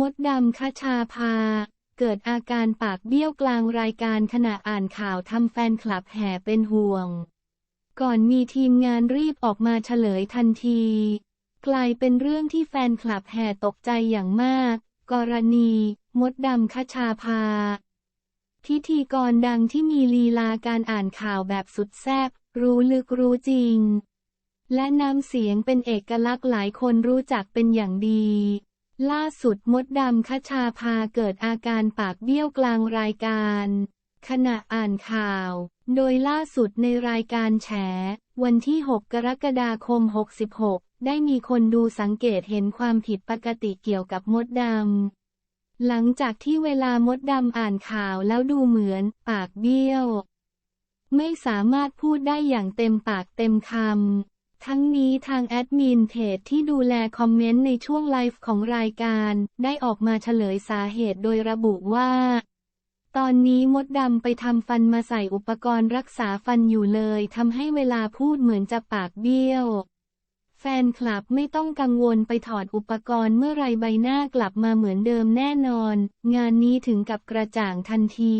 มดดำคชาพาเกิดอาการปากเบี้ยวกลางรายการขณะอ่านข่าวทำแฟนคลับแห่เป็นห่วง ก่อนมีทีมงานรีบออกมาเฉลยทันที กลายเป็นเรื่องที่แฟนคลับแห่ตกใจอย่างมาก กรณี มดดำคชาพาพิธีกรดังที่มีลีลาการอ่านข่าวแบบสุดแซบรู้ลึกรู้จริง และน้ำเสียงเป็นเอกลักษณ์หลายคนรู้จักเป็นอย่างดี ล่าสุดมดดำคชาพาเกิดอาการปากเบี้ยวกลางรายการ ขณะอ่านข่าว โดยล่าสุดในรายการแฉ วันที่ 6 กรกฎาคม 66 ได้มีคนดูสังเกตเห็นความผิดปกติเกี่ยวกับมดดำ หลังจากที่เวลามดดำอ่านข่าวแล้วดูเหมือน ปากเบี้ยว ไม่สามารถพูดได้อย่างเต็มปากเต็มคำ ทั้งนี้ทางแอดมินเพจที่ดูแลคอมเมนต์ในช่วงไลฟ์ของรายการ ได้ออกมาเฉลยสาเหตุโดยระบุว่า ตอนนี้มดดำไปทำฟันมาใส่อุปกรณ์รักษาฟันอยู่เลยทำให้เวลาพูดเหมือนจะปากเบี้ยว แฟนคลับไม่ต้องกังวลไปถอดอุปกรณ์เมื่อไรใบหน้ากลับมาเหมือนเดิมแน่นอน งานนี้ถึงกับกระจ่างทันที